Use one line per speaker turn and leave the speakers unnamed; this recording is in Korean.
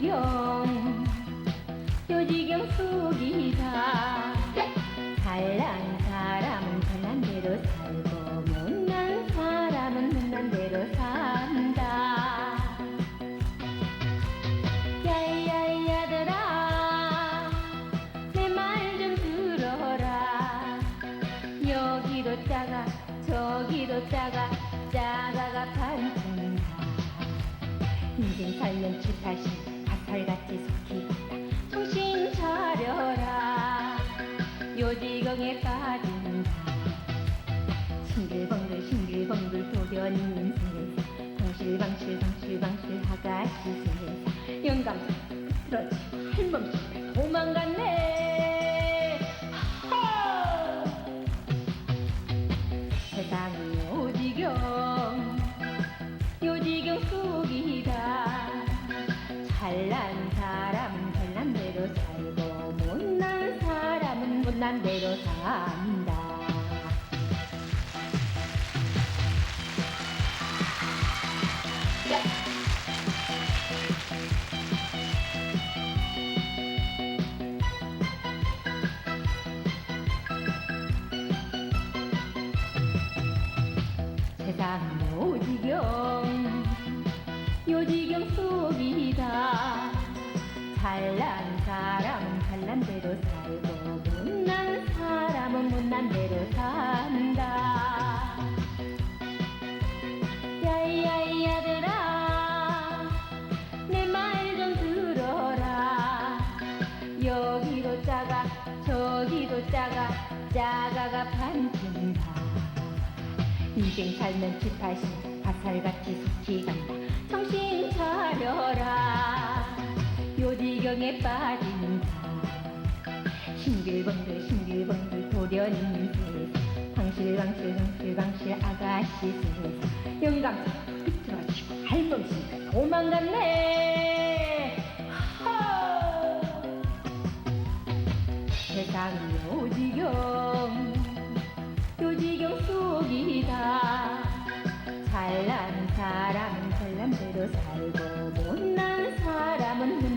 오지경. 요지경 속이다 잘난 사람은 잘난 대로 살고 못난 사람은 못난 대로 산다. 야야야들아 내 말 좀 들어라. 여기도 작아 저기도 작아 작아가 반푼다. 인생 살면 칠팔십 요지경에 빠진다 싱글벙글 싱글벙글 도련님 세상 방실방실 방실방실 하가씨 세상 영감사. 그렇지. 할멈씨 도망갔네! 세상이 오지경 요지경 속이다. 잘난 사람은 잘난 대로 살고 사람은 못난 대로 산다. 세상은 오지경 요지경 속이다. 잘난 사람은 잘난 대로 살고 못난 사람은 못난 대로 산다. 야이야이야들아 내 말 좀 들어라. 여기도 작아 저기도 작아 작아가 반푼다. 인생 살면 칠팔십 바살같이 속히 간다. 정신 차려라. 요지경에 빠진다 싱글벙글 싱글벙글 도련님 세상 방실방실 방실방실 아가씨 세상 영감사 삐뚤어지고. 할멈씨 도망갔네! 세상이 오지경. 요지경 속이다. 잘난 사람은 잘난 대로 살고 못난 사람은